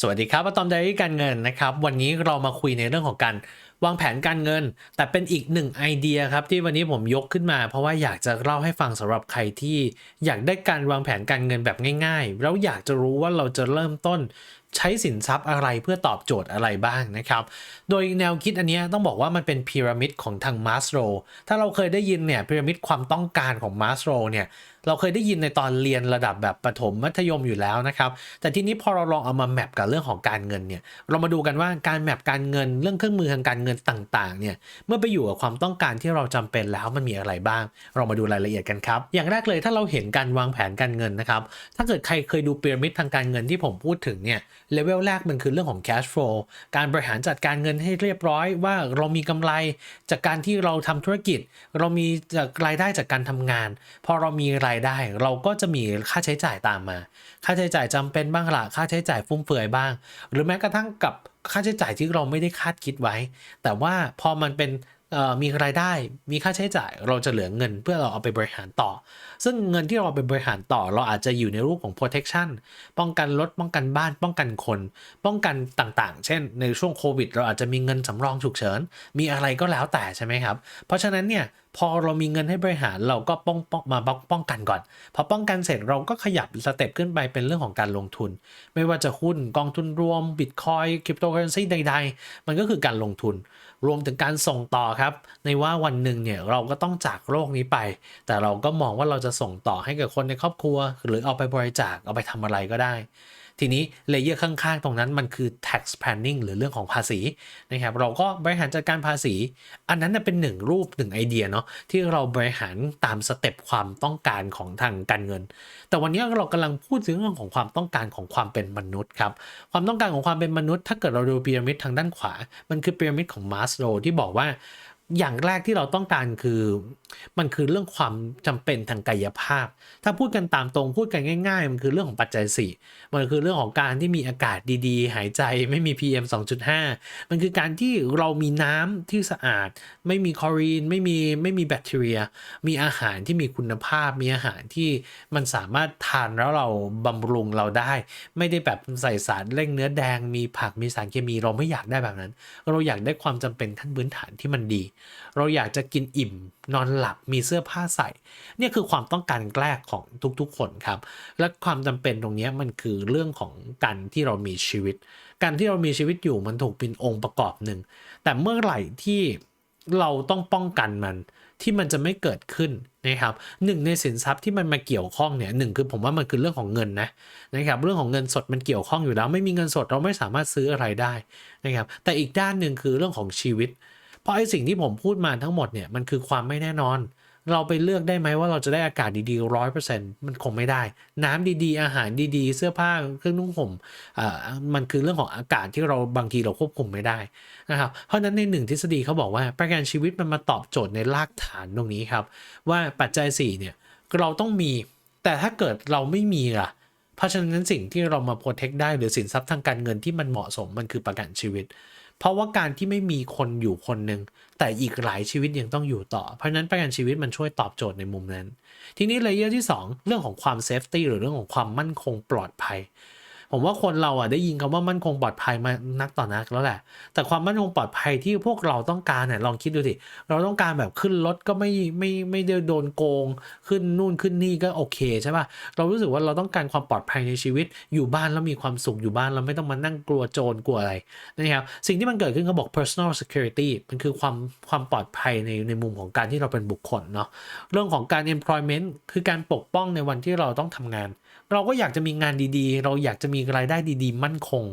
สวัสดีครับอะตอมไดรี่การเงินนะครับ วันนี้เรามาคุยในเรื่องของการวางแผนการเงิน แต่เป็นอีกหนึ่งไอเดียครับที่วันนี้ผมยกขึ้นมา เพราะว่าอยากจะเล่าให้ฟังสำหรับใครที่อยากได้การวางแผนการเงินแบบง่ายๆ แล้วอยากจะรู้ว่าเราจะเริ่มต้นใช้สินทรัพย์อะไรเพื่อตอบโจทย์อะไรบ้างนะครับ โดยแนวคิดอันนี้ต้องบอกว่ามันเป็นพีระมิดของทางมาสโรถ้าเราเคยได้ยินเนี่ยพีระมิดความต้องการของมาสโรเนี่ย เราเคยได้ยินในตอนเรียนระดับแบบประถมมัธยมอยู่แล้วนะครับ แต่ทีนี้พอเราลองเอามาแมปกับเรื่องของการเงินเนี่ย เรามาดูกันว่าการแมปการเงินเรื่องเครื่องมือทางการเงินต่างๆเนี่ย เมื่อไปอยู่กับความต้องการที่เราจำเป็นแล้วมันมีอะไรบ้าง เรามาดูรายละเอียดกันครับ อย่างแรกเลยถ้าเราเห็นการวางแผนการเงินนะครับ ถ้าเกิดใครเคยดูพีระมิดทางการเงินที่ผมพูดถึงเนี่ย เลเวลแรกมันคือเรื่องของ cash flow การบริหารจัดการเงินให้เรียบร้อยว่าเรามีกำไรจากการที่เราทำธุรกิจ เรามีจากรายได้จากการทำงาน พอเรามีรายได้ เราก็จะมีค่าใช้จ่ายตามมา ค่าใช้จ่ายจำเป็นบ้างละค่าใช้จ่ายฟุ่มเฟือยบ้าง หรือแม้กระทั่งกับค่าใช้จ่ายที่เราไม่ได้คาดคิดไว้ แต่ว่าพอมันเป็น มีรายได้มีค่าใช้จ่ายเราจะเหลือเงินเพื่อเราเอาไปบริหารต่อ ซึ่งเงินที่เราเอาไปบริหารต่อ เราอาจจะอยู่ในรูปของ protection ป้องกันรถป้องกันบ้านป้องกันคน ป้องกันต่างๆ เช่น ในช่วงโควิด เราอาจจะมีเงินสำรองฉุกเฉิน มีอะไรก็แล้วแต่ใช่ไหมครับ เพราะฉะนั้นเนี่ยพอเรามีเงินให้บริหารเราก็ป้องป้องมาป้องป้องกันก่อน พอป้องกันเสร็จเราก็ขยับสเต็ปขึ้นไปเป็นเรื่องของการลงทุน ไม่ว่าจะหุ้นกองทุนรวมบิตคอยคริปโตเคอเรนซีใด ๆ มันก็คือการลงทุน รวมถึงการส่งต่อครับ ในว่าวันหนึ่งเนี่ยเราก็ต้องจากโลกนี้ไป แต่เราก็มองว่าเราจะส่งต่อให้กับคนในครอบครัว หรือเอาไปบริจาคเอาไปทำอะไรก็ได้ ทีนี้เลเยอร์ข้างๆ ตรงนั้นมันคือ tax planning หรือเรื่องของภาษีนะครับเราก็บริหารจัดการภาษี อันนั้นเป็นหนึ่งรูปหนึ่งไอเดียเนาะที่เราบริหารตามสเต็ปความต้องการของทางการเงิน แต่วันนี้เรากำลังพูดถึงเรื่องของความต้องการของความเป็นมนุษย์ครับความต้องการของความเป็นมนุษย์ ถ้าเกิดเราดูพีระมิดทางด้านขวา มันคือพีระมิดของมาสโลที่บอกว่า อย่างแรกที่เราต้องการคือ มันคือเรื่องความจำเป็นทางกายภาพ ถ้าพูดกันตามตรงพูดกันง่าย ๆ มันคือเรื่องของปัจจัย4มันคือเรื่องของการที่มีอากาศดีๆ หายใจไม่มี PM 2.5 มันคือการที่เรามีน้ำที่สะอาด ไม่มีคลอรีน ไม่มีไม่มีแบคทีเรีย มีอาหารที่มีคุณภาพ มีอาหารที่มันสามารถทานแล้วเราบำรุงเราได้ ไม่ได้แบบใส่สารเร่งเนื้อแดง มีผักมีสารเคมีเราไม่อยากได้แบบนั้น เราอยากได้ความจำเป็นขั้นพื้นฐานที่มันดีเราอยากจะกินอิ่ม นอนหลับมีเสื้อผ้าใส่ เนี่ยคือความต้องการแรกของทุกๆคนครับ และความจำเป็นตรงนี้มันคือเรื่องของการที่เรามีชีวิต การที่เรามีชีวิตอยู่มันถูกเป็นองค์ประกอบหนึ่ง แต่เมื่อไหร่ที่เราต้องป้องกันมันที่มันจะไม่เกิดขึ้นนะครับหนึ่งในสินทรัพย์ที่มันมาเกี่ยวข้องเนี่ยหนึ่งคือผมว่ามันคือเรื่องของเงินนะนะครับเรื่องของเงินสดมันเกี่ยวข้องอยู่แล้ว ไม่มีเงินสดเราไม่สามารถซื้ออะไรได้นะครับแต่อีกด้านหนึ่งคือเรื่องของชีวิต เพราะไอ้สิ่งที่ผมพูดมาทั้งหมดเนี่ยมันคือความไม่แน่นอน เราไปเลือกได้ไหมว่าเราจะได้อากาศดีๆร้อยเปอร์เซ็นต์มันคงไม่ได้ น้ำดีๆ อาหารดีๆ เสื้อผ้าเครื่องนุ่งห่มอ่ามันคือเรื่องของอากาศที่เราบางทีเราควบคุมไม่ได้นะครับเพราะฉะนั้นในหนึ่งทฤษฎีเขาบอกว่าประกันชีวิตมันมาตอบโจทย์ในรากฐานตรงนี้ครับ ว่าปัจจัย4เนี่ยเราต้องมี แต่ถ้าเกิดเราไม่มีล่ะเพราะฉะนั้นสิ่งที่เรามาโปรเทคได้หรือสินทรัพย์ทางการเงินที่มันเหมาะสมมันคือประกันชีวิต เพราะว่าการที่ไม่มีคนอยู่คนหนึ่งแต่อีกหลายชีวิตยังต้องอยู่ต่อ เพราะฉะนั้นประกันชีวิตมันช่วยตอบโจทย์ในมุมนั้น ทีนี้เลเยอร์ที่ 2 เรื่องของความเซฟตี้หรือเรื่องของความมั่นคงปลอดภัย ผมว่าคนเราอะได้ยินคำว่ามั่นคงปลอดภัยมานักต่อนักแล้วแหละ แต่ความมั่นคงปลอดภัยที่พวกเราต้องการเนี่ยลองคิดดูสิเราต้องการแบบขึ้นรถก็ไม่ไม่ไม่ได้โดนโกง ขึ้นนู่นขึ้นนี่ก็โอเคใช่ป่ะเรารู้สึกว่าเราต้องการความปลอดภัยในชีวิตอยู่บ้านแล้วมีความสุขอยู่บ้านเราไม่ต้องมานั่งกลัวโจรกลัวอะไรนะครับสิ่งที่มันเกิดขึ้นเขาบอก personal security มันคือความความปลอดภัยในในมุมของการที่เราเป็นบุคคลเนาะเรื่องของการ employment คือการปกป้องในวันที่เราต้องทำงาน เราก็อยากจะมีงานดีๆ เราอยากจะมีรายได้ดีๆ มั่นคง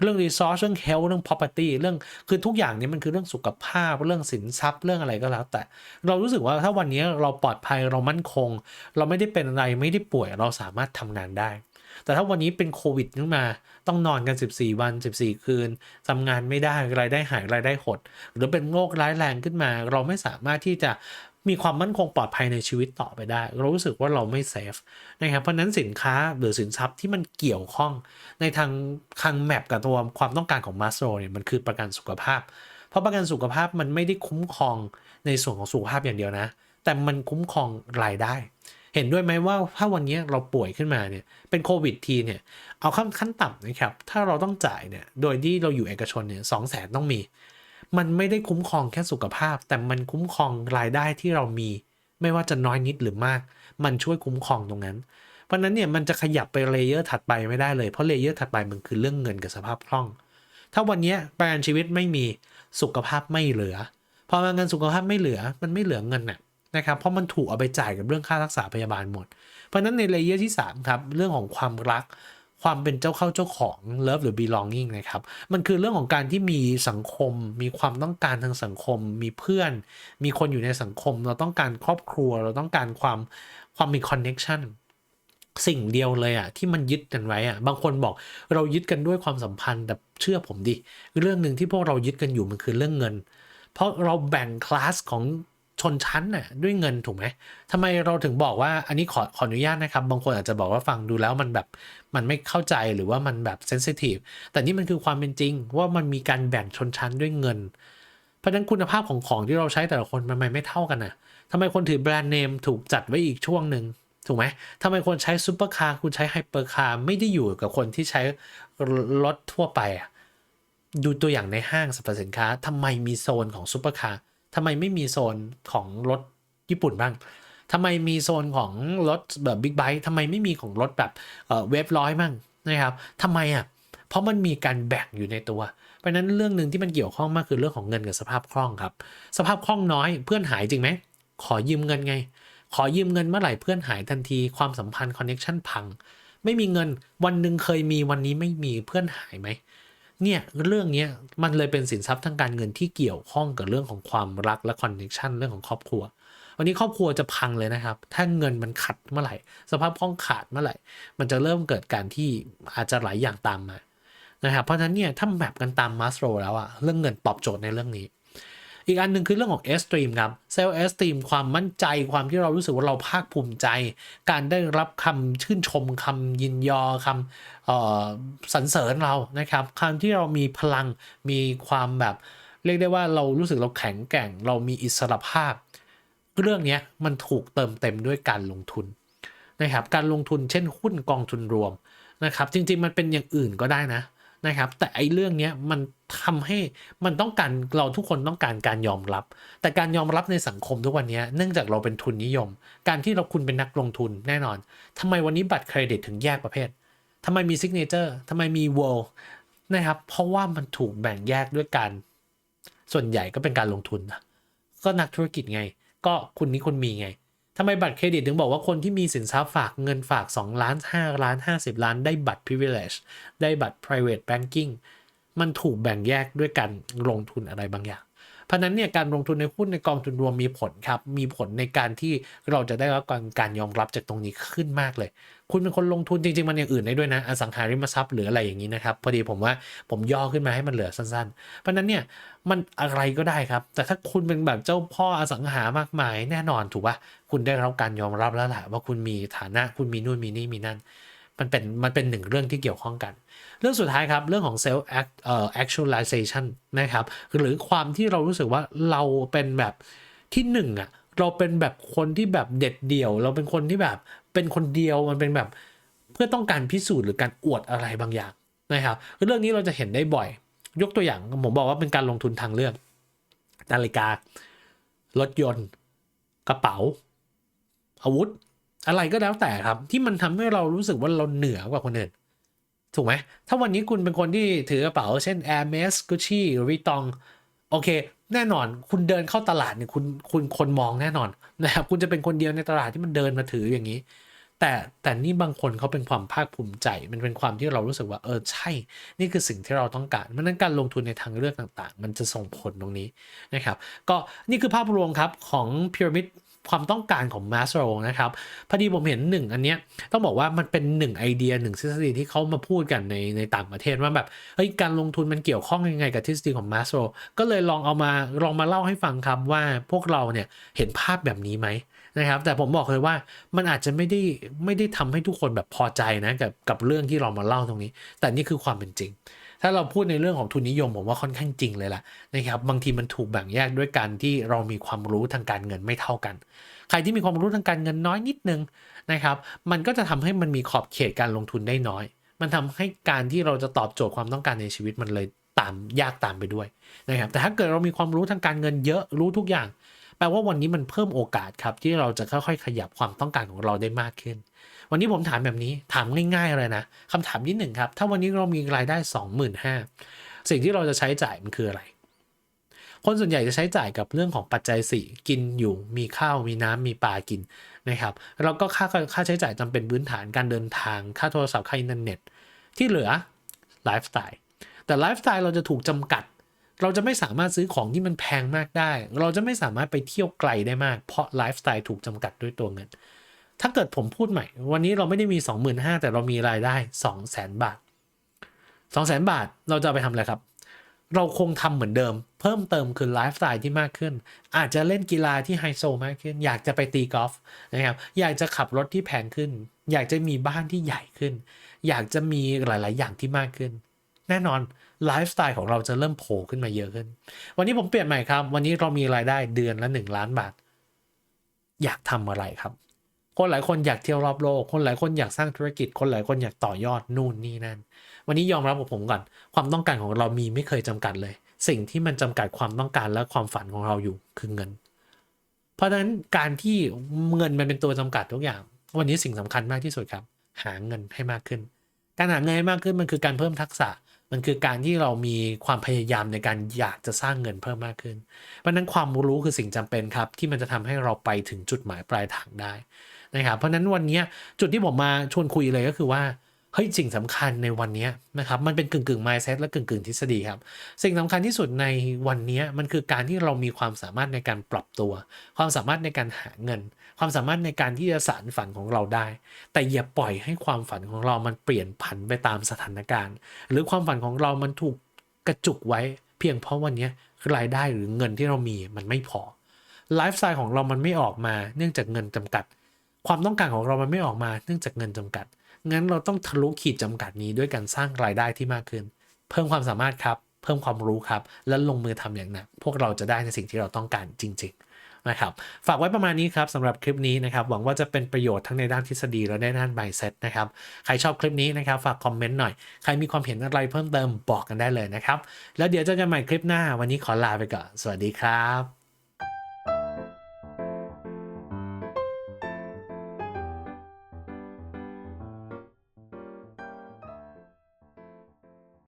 เรื่อง resource เรื่อง health เรื่อง property เรื่องคือทุกอย่างนี้มันคือเรื่องสุขภาพ เรื่องสินทรัพย์เรื่องอะไรก็แล้ว แต่ เรารู้สึกว่าถ้าวันนี้เราปลอดภัยเรามั่นคง เราไม่ได้เป็นอะไรไม่ได้ป่วยเราสามารถทำงานได้ แต่ถ้าวันนี้เป็นโควิดขึ้นมาต้องนอนกัน 14 วัน 14 คืนทำงานไม่ได้รายได้หายรายได้หด หรือเป็นโรคร้ายแรงขึ้นมา เราไม่สามารถที่จะ มีความมั่นคงปลอดภัยในชีวิตต่อไปได้ เรารู้สึกว่าเราไม่เซฟนะครับเพราะนั้นสินค้าหรือสินทรัพย์ที่มันเกี่ยวข้องในทางทางแมปกับตัวความต้องการของมาสโลเนี่ยมันคือประกันสุขภาพ เพราะประกันสุขภาพมันไม่ได้คุ้มครองในส่วนของสุขภาพอย่างเดียวนะ แต่มันคุ้มครองรายได้ เห็นด้วยไหมว่าถ้าวันนี้เราป่วยขึ้นมาเนี่ยเป็นโควิดทีเนี่ยเอาขั้นขั้นต่ำนะครับถ้าเราต้องจ่ายเนี่ยโดยที่เราอยู่เอกชนเนี่ยสองแสนต้องมี มันไม่ได้คุ้มครองแค่สุขภาพ แต่มันคุ้มครองรายได้ที่เรามี ไม่ว่าจะน้อยนิดหรือมาก มันช่วยคุ้มครองตรงนั้น เพราะนั้นเนี่ยมันจะขยับไปเลเยอร์ถัดไปไม่ได้เลยเพราะเลเยอร์ถัดไปมันคือเรื่องเงินกับสภาพคล่อง ถ้าวันนี้ประกันชีวิตไม่มีสุขภาพไม่เหลือพอมาเงินสุขภาพไม่เหลือมันไม่เหลือเงินน่ะนะครับเพราะมันถูกเอาไปจ่ายกับเรื่องค่ารักษาพยาบาลหมด เพราะฉะนั้นในเลเยอร์ที่3ครับเรื่องของความรัก ความเป็นเจ้าเข้าเจ้าของ love หรือ belonging นะครับ มันคือเรื่องของการที่มีสังคม มีความต้องการทางสังคม มีเพื่อน มีคนอยู่ในสังคม เราต้องการครอบครัว เราต้องการความความมี connection สิ่งเดียวเลยอะที่มันยึดกันไว้อะบางคนบอกเรายึดกันด้วยความสัมพันธ์แต่เชื่อผมดิ เรื่องหนึ่งที่พวกเรายึดกันอยู่มันคือเรื่องเงิน เพราะเราแบ่งคลาสของ ชนชั้นน่ะด้วยเงินถูกไหมทำไมเราถึงบอกว่าอันนี้ขอขออนุญาตนะครับ บางคนอาจจะบอกว่าฟังดูแล้วมันแบบมันไม่เข้าใจหรือว่ามันแบบเซนซิทีฟแต่นี่มันคือความเป็นจริง ว่ามันมีการแบ่งชนชั้นด้วยเงิน เพราะฉะนั้นคุณภาพของของที่เราใช้แต่ละคนมันไม่เท่ากันน่ะทำไมคนถือแบรนด์เนมถูกจัดไว้อีกช่วงหนึ่งถูกไหมทำไมคนใช้ซูเปอร์คาร์คุณใช้ไฮเปอร์คาร์ไม่ได้อยู่กับคนที่ใช้รถทั่วไปอะดูตัวอย่างในห้างสรรพสินค้าทำไมมีโซนของซูเปอร์คาร์ ทำไมไม่มีโซนของรถญี่ปุ่นบ้างทำไมมีโซนของรถแบบบิ๊กไบค์ทำไมไม่มีของรถแบบเวฟร้อยบ้างนะครับทำไมอะเพราะมันมีการแบ่งอยู่ในตัว เพราะนั้นเรื่องหนึ่งที่มันเกี่ยวข้องมากคือเรื่องของเงินกับสภาพคล่องครับ สภาพคล่องน้อยเพื่อนหายจริงไหมขอยืมเงินไง ขอยืมเงินเมื่อไหร่เพื่อนหายทันทีความสัมพันธ์คอนเน็ชันพัง ไม่มีเงินวันหนึ่งเคยมีวันนี้ไม่มีเพื่อนหายไหม เนี่ยเรื่องนี้มันเลยเป็นสินทรัพย์ทางการเงินที่เกี่ยวข้องกับเรื่องของความรักและคอนเนคชันเรื่องของครอบครัว วันนี้ครอบครัวจะพังเลยนะครับ ถ้าเงินมันขัดเมื่อไหร่ สภาพคล่องขาดเมื่อไหร่ มันจะเริ่มเกิดการที่อาจจะหลายอย่างตามมานะครับเพราะฉะนั้นเนี่ยถ้าแมปกันตามมาสโตรแล้วอะเรื่องเงินตอบโจทย์ในเรื่องนี้ อีกอันหนึ่งคือเรื่องของเอสตรีมครับเซลล์เอสตรีมความมั่นใจความที่เรารู้สึกว่าเราภาคภูมิใจ การได้รับคำชื่นชมคำยินยอคำสรรเสริญเรานะครับคำที่เรามีพลังมีความแบบเรียกได้ว่าเรารู้สึกเราแข็งแกร่ง เรามีอิสรภาพ เรื่องนี้มันถูกเติมเต็มด้วยการลงทุนนะครับการลงทุนเช่นหุ้นกองทุนรวมนะครับจริงๆมันเป็นอย่างอื่นก็ได้นะนะครับแต่ไอ้เรื่องนี้มันทำให้มันต้องการเราทุกคนต้องการการยอมรับ แต่การยอมรับในสังคมทุกวันนี้เนื่องจากเราเป็นทุนนิยม การที่เราคุณเป็นนักลงทุนแน่นอนทำไมวันนี้บัตรเครดิตถึงแยกประเภททำไมมีซิกเนเจอร์ทำไมมีเวิลด์นะครับ เพราะว่ามันถูกแบ่งแยกด้วยการส่วนใหญ่ก็เป็นการลงทุนก็นักธุรกิจไง ก็คุณนี้คุณมีไงทำไมบัตรเครดิตถึงบอกว่าคนที่มีสินทรัพย์ฝากเงินฝาก 2 ล้าน 5 ล้าน 50 ล้านได้บัตร privilege ได้บัตร private banking มันถูกแบ่งแยกด้วยการลงทุนอะไรบางอย่าง เพราะนั้นเนี่ยการลงทุนในหุ้นในกองทุนรวมมีผลครับ มีผลในการที่เราจะได้รับการยอมรับจากตรงนี้ขึ้นมากเลย คุณเป็นคนลงทุนจริง ๆ มันอย่างอื่นได้ด้วยนะ อสังหาริมทรัพย์หรืออะไรอย่างนี้นะครับ พอดีผมว่าผมย่อขึ้นมาให้มันเหลือสั้นๆ เพราะนั้นเนี่ยมันอะไรก็ได้ครับ แต่ถ้าคุณเป็นแบบเจ้าพ่ออสังหามากมายแน่นอนถูกปะคุณได้รับการยอมรับแล้วแหละว่าคุณมีฐานะ คุณมีนู่นมีนี่มีนั่น มันเป็นมันเป็นหนึ่งเรื่องที่เกี่ยวข้องกัน เรื่องสุดท้ายครับ เรื่องของ self act เอ่อ actualization นะครับ หรือความที่เรารู้สึกว่าเราเป็นแบบที่หนึ่งอะเราเป็นแบบคนที่แบบเด็ดเดี่ยว เราเป็นคนที่แบบเป็นคนเดียวมันเป็นแบบเพื่อต้องการพิสูจน์หรือการอวดอะไรบางอย่างนะครับเรื่องนี้เราจะเห็นได้บ่อย ยกตัวอย่างผมบอกว่าเป็นการลงทุนทางเลือกนาฬิกา รถยนต์ กระเป๋า อาวุธ อะไรก็แล้วแต่ครับ ที่มันทำให้เรารู้สึกว่าเราเหนือกว่าคนอื่น ถูกไหม ถ้าวันนี้คุณเป็นคนที่ถือกระเป๋า เช่น Hermes Gucci หรือ Vuitton โอเค แน่นอนคุณเดินเข้าตลาดเนี่ยคุณคุณคนมองแน่นอนนะครับคุณจะเป็นคนเดียวในตลาดที่มันเดินมาถืออย่างนี้ แต่แต่นี่บางคนเขาเป็นความภาคภูมิใจ มันเป็นความที่เรารู้สึกว่าเออใช่ นี่คือสิ่งที่เราต้องการมันนั้นการลงทุนในทางเลือกต่าง ๆ มันจะส่งผลตรงนี้นะครับ ก็นี่คือภาพรวมครับของพีระมิด ความต้องการของมาสโรนะครับ พอดีผมเห็นหนึ่งอันเนี้ยต้องบอกว่ามันเป็นหนึ่งไอเดียหนึ่งทฤษฎีที่เขามาพูดกันในในต่างประเทศว่าแบบเฮ้ยการลงทุนมันเกี่ยวข้องยังไงกับทฤษฎีของมาสโรก็เลยลองเอามาลองมาเล่าให้ฟังครับว่าพวกเราเนี่ยเห็นภาพแบบนี้ไหมนะครับแต่ผมบอกเลยว่ามันอาจจะไม่ได้ไม่ได้ทำให้ทุกคนแบบพอใจนะกับกับเรื่องที่เรามาเล่าตรงนี้ แต่นี่คือความเป็นจริง ถ้าเราพูดในเรื่องของทุนนิยมผมว่าค่อนข้างจริงเลยล่ะนะครับบางทีมันถูกแบ่งแยกด้วยการที่เรามีความรู้ทางการเงินไม่เท่ากันขรที่มีความรู้ทางการเงินน้อยนิดนึงนะครับ มันก็จะทำให้มันมีขอบเขตการลงทุนได้น้อย มันทำให้การที่เราจะตอบโจทย์ความต้องการในชีวิตมันเลยตามยากตามไปด้วยนะครับ แต่ถ้าเกิดเรามีความรู้ทางการเงินเยอะรู้ทุกอย่าง แปลว่าวันนี้มันเพิ่มโอกาสครับที่เราจะค่อยๆ ขยับความต้องการของเราได้มากขึ้น วันนี้ผมถามแบบนี้ถามง่ายๆเลยนะคำถามที่หนึ่งครับ ถ้าวันนี้เรามีรายได้ 25,000สิ่งที่เราจะใช้จ่ายมันคืออะไร คนส่วนใหญ่จะใช้จ่ายกับเรื่องของปัจจัย 4 กินอยู่มีข้าวมีน้ำมีปลากินนะครับแล้วก็ค่าค่าใช้จ่ายจำเป็นพื้นฐานการเดินทาง ค่าโทรศัพท์ค่าอินเทอร์เน็ต ที่เหลือไลฟ์สไตล์แต่ไลฟ์สไตล์เราจะถูกจำกัดเราจะไม่สามารถซื้อของที่มันแพงมากได้ เราจะไม่สามารถไปเที่ยวไกลได้มาก เพราะไลฟ์สไตล์ถูกจำกัดด้วยตัวเงิน ถ้าเกิดผมพูดใหม่ วันนี้เราไม่ได้มี 25,000แต่เรามีรายได้ 200,000 บาท 200,000 บาทเราจะไปทำอะไรครับ เราคงทำเหมือนเดิม เพิ่มเติมคือไลฟ์สไตล์ที่มากขึ้น อาจจะเล่นกีฬาที่ไฮโซมากขึ้น อยากจะไปตีกอล์ฟนะครับอยากจะขับรถที่แพงขึ้น อยากจะมีบ้านที่ใหญ่ขึ้น อยากจะมีหลาย ๆ อย่างที่มากขึ้น แน่นอนไลฟ์สไตล์ของเราจะเริ่มโผล่ขึ้นมาเยอะขึ้น วันนี้ผมเปลี่ยนใหม่ครับ วันนี้เรามีรายได้เดือนละ 1 ล้านบาท อยากทำอะไรครับ คนหลายคนอยากเที่ยวรอบโลก คนหลายคนอยากสร้างธุรกิจ คนหลายคนอยากต่อยอดนู่นนี่นั่น วันนี้ยอมรับกับผมก่อน ความต้องการของเรามีไม่เคยจำกัดเลย สิ่งที่มันจำกัดความต้องการและความฝันของเราอยู่คือเงิน เพราะฉะนั้นการที่เงินมันเป็นตัวจำกัดทุกอย่าง วันนี้สิ่งสำคัญมากที่สุดครับ หาเงินให้มากขึ้น การหาเงินให้มากขึ้นมันคือการเพิ่มทักษะ มันคือการที่เรามีความพยายามในการอยากจะสร้างเงินเพิ่มมากขึ้น เพราะฉะนั้นความรู้คือสิ่งจำเป็นครับที่มันจะทำให้เราไปถึงจุดหมายปลายทางได้ นะครับเพราะนั้นวันนี้จุดที่ผมมาชวนคุยเลยก็คือว่าเฮ้ยสิ่งสำคัญในวันนี้นะครับมันเป็นกึ่งกึ่ง mindset และกึ่งกึ่งทฤษฎีครับ สิ่งสำคัญที่สุดในวันนี้มันคือการที่เรามีความสามารถในการปรับตัว ความสามารถในการหาเงิน ความสามารถในการที่จะสารฝันของเราได้ แต่อย่าปล่อยให้ความฝันของเรามันเปลี่ยนผันไปตามสถานการณ์ หรือความฝันของเรามันถูกกระจุกไว้ เพียงเพราะวันนี้รายได้หรือเงินที่เรามีมันไม่พอไลฟ์สไตล์ของเรามันไม่ออกมาเนื่องจากเงินจำกัด ความต้องการของเรามันไม่ออกมาเนื่องจากเงินจำกัด งั้นเราต้องทะลุขีดจำกัดนี้ด้วยการสร้างรายได้ที่มากขึ้น เพิ่มความสามารถครับ เพิ่มความรู้ครับ และลงมือทำอย่างหนักพวกเราจะได้ในสิ่งที่เราต้องการจริง ๆนะครับฝากไว้ประมาณนี้ครับสำหรับคลิปนี้นะครับ หวังว่าจะเป็นประโยชน์ทั้งในด้านทฤษฎีและในด้าน mindset นะครับ ใครชอบคลิปนี้นะครับ ฝากคอมเมนต์หน่อย ใครมีความเห็นอะไรเพิ่มเติมบอกกันได้เลยนะครับ แล้วเดี๋ยวเจอกันใหม่คลิปหน้า วันนี้ขอลาไปก่อน สวัสดีครับ